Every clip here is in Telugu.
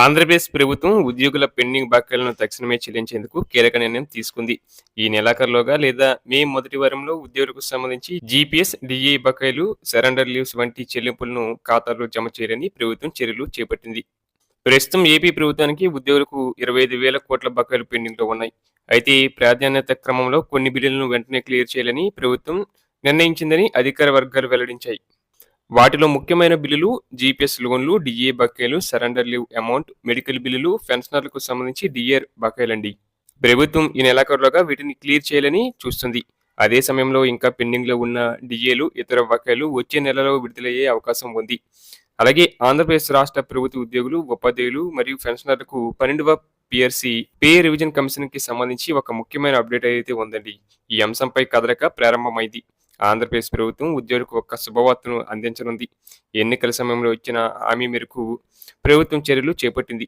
ఆంధ్రప్రదేశ్ ప్రభుత్వం ఉద్యోగుల పెండింగ్ బకాయిలను తక్షణమే చెల్లించేందుకు కీలక నిర్ణయం తీసుకుంది. ఈ నెలాఖరులోగా లేదా మే మొదటి వారంలో ఉద్యోగులకు సంబంధించి జీపీఎస్ డిఏ బకాయిలు సరెండర్ లీవ్స్ వంటి చెల్లింపులను ఖాతాలో జమ చేయాలని ప్రభుత్వం చర్యలు చేపట్టింది. ప్రస్తుతం ఏపీ ప్రభుత్వానికి ఉద్యోగులకు ఇరవై ఐదు వేల కోట్ల బకాయిలు పెండింగ్లో ఉన్నాయి. అయితే ప్రాధాన్యత క్రమంలో కొన్ని బిల్లులను వెంటనే క్లియర్ చేయాలని ప్రభుత్వం నిర్ణయించిందని అధికార వర్గాలు వెల్లడించాయి. వాటిలో ముఖ్యమైన బిల్లులు జీపీఎస్ లోన్లు డిఏ బకాయిలు సరెండర్ లీవ్ అమౌంట్ మెడికల్ బిల్లులు పెన్షనర్లకు సంబంధించి డిఏర్ బకాయిలండి. ప్రభుత్వం ఈ నెలాఖరులోగా వీటిని క్లియర్ చేయాలని చూస్తుంది. అదే సమయంలో ఇంకా పెండింగ్లో ఉన్న డిఏలు ఇతర బకాయిలు వచ్చే నెలలో విడుదలయ్యే అవకాశం ఉంది. అలాగే ఆంధ్రప్రదేశ్ రాష్ట్ర ప్రభుత్వ ఉద్యోగులు ఉపాధ్యాయులు మరియు పెన్షనర్లకు పన్నెండవ పిఆర్సి పే రివిజన్ కమిషన్కి సంబంధించి ఒక ముఖ్యమైన అప్డేట్ అయితే ఉందండి. ఈ అంశంపై కదలక ప్రారంభమైంది. ఆంధ్రప్రదేశ్ ప్రభుత్వం ఉద్యోగులకు ఒక శుభవార్తను అందించనుంది. ఎన్నికల సమయంలో ఇచ్చిన హామీ మేరకు ప్రభుత్వం చర్యలు చేపట్టింది.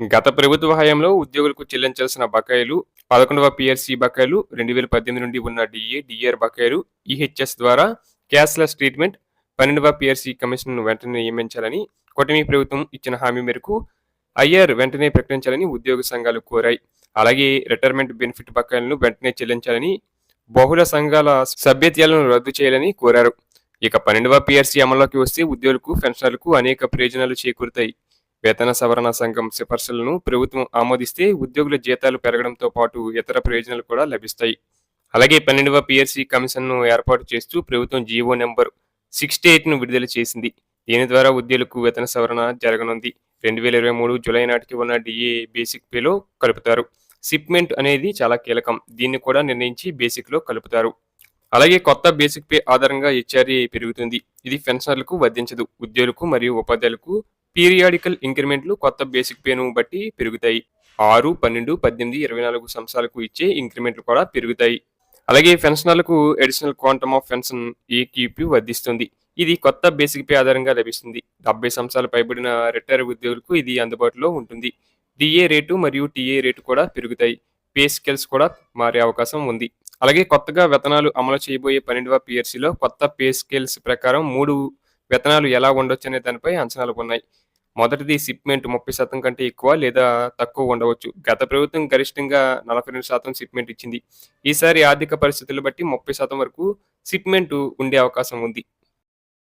గత ప్రభుత్వ హయాంలో ఉద్యోగులకు చెల్లించాల్సిన బకాయిలు పదకొండవ పిఆర్సీ బకాయిలు రెండు వేల పద్దెనిమిది నుండి ఉన్న డిఏ డిఆర్ బకాయిలు ఈహెచ్ఎస్ ద్వారా క్యాష్లెస్ ట్రీట్మెంట్ పన్నెండవ పిఆర్సీ కమిషన్ను వెంటనే నియమించాలని కూటమి ప్రభుత్వం ఇచ్చిన హామీ మేరకు ఐఆర్ వెంటనే ప్రకటించాలని ఉద్యోగ సంఘాలు కోరాయి. అలాగే రిటైర్మెంట్ బెనిఫిట్ బకాయిలను వెంటనే చెల్లించాలని బహుళ సంఘాల సభ్యత్యాలను రద్దు చేయాలని కోరారు. ఇక పన్నెండవ పిఆర్సీ అమల్లోకి వస్తే ఉద్యోగులకు పెన్షనర్లకు అనేక ప్రయోజనాలు చేకూరుతాయి. వేతన సవరణ సంఘం సిఫార్సులను ప్రభుత్వం ఆమోదిస్తే ఉద్యోగుల జీతాలు పెరగడంతో పాటు ఇతర ప్రయోజనాలు కూడా లభిస్తాయి. అలాగే పన్నెండవ పిఆర్సీ కమిషన్ను ఏర్పాటు చేస్తూ ప్రభుత్వం జీవో నెంబర్ సిక్స్టీ ఎయిట్ను విడుదల చేసింది. దీని ద్వారా ఉద్యోగులకు వేతన సవరణ జరగనుంది. రెండు వేల ఇరవై మూడు జూలై నాటికి ఉన్న డిఏ బేసిక్ పేలో కలుపుతారు. షిప్మెంట్ అనేది చాలా కీలకం. దీన్ని కూడా నిర్ణయించి బేసిక్లో కలుపుతారు. అలాగే కొత్త బేసిక్ పే ఆధారంగా హెచ్ఆర్ఏ పెరుగుతుంది. ఇది పెన్షనర్లకు వర్ధించదు ఉద్యోగులకు మరియు ఉపాధ్యాయులకు పీరియాడికల్ ఇంక్రిమెంట్లు కొత్త బేసిక్ పేను బట్టి పెరుగుతాయి. ఆరు పన్నెండు పద్దెనిమిది ఇరవై నాలుగు సంవత్సరాలకు ఇచ్చే ఇంక్రిమెంట్లు కూడా పెరుగుతాయి. అలాగే పెన్షనర్లకు additional quantum of pension AQP వర్ధిస్తుంది ఇది కొత్త బేసిక్ పే ఆధారంగా లభిస్తుంది. డెబ్బై సంవత్సరాలు పైబడిన రిటైర్ ఉద్యోగులకు ఇది అందుబాటులో ఉంటుంది. డిఏ రేటు మరియు టీఏ రేటు కూడా పెరుగుతాయి. పే స్కేల్స్ కూడా మారే అవకాశం ఉంది. అలాగే కొత్తగా వేతనాలు అమలు చేయబోయే పన్నెండవ పిఆర్సీలో కొత్త పే స్కేల్స్ ప్రకారం మూడు వేతనాలు ఎలా ఉండొచ్చు అనే దానిపై అంచనాలు ఉన్నాయి. మొదటిది షిప్మెంట్ ముప్పై శాతం కంటే ఎక్కువ లేదా తక్కువ ఉండవచ్చు. గత ప్రభుత్వం గరిష్టంగా నలభై రెండు శాతం షిప్మెంట్ ఇచ్చింది. ఈసారి ఆర్థిక పరిస్థితులు బట్టి ముప్పై శాతం వరకు షిప్మెంట్ ఉండే అవకాశం ఉంది.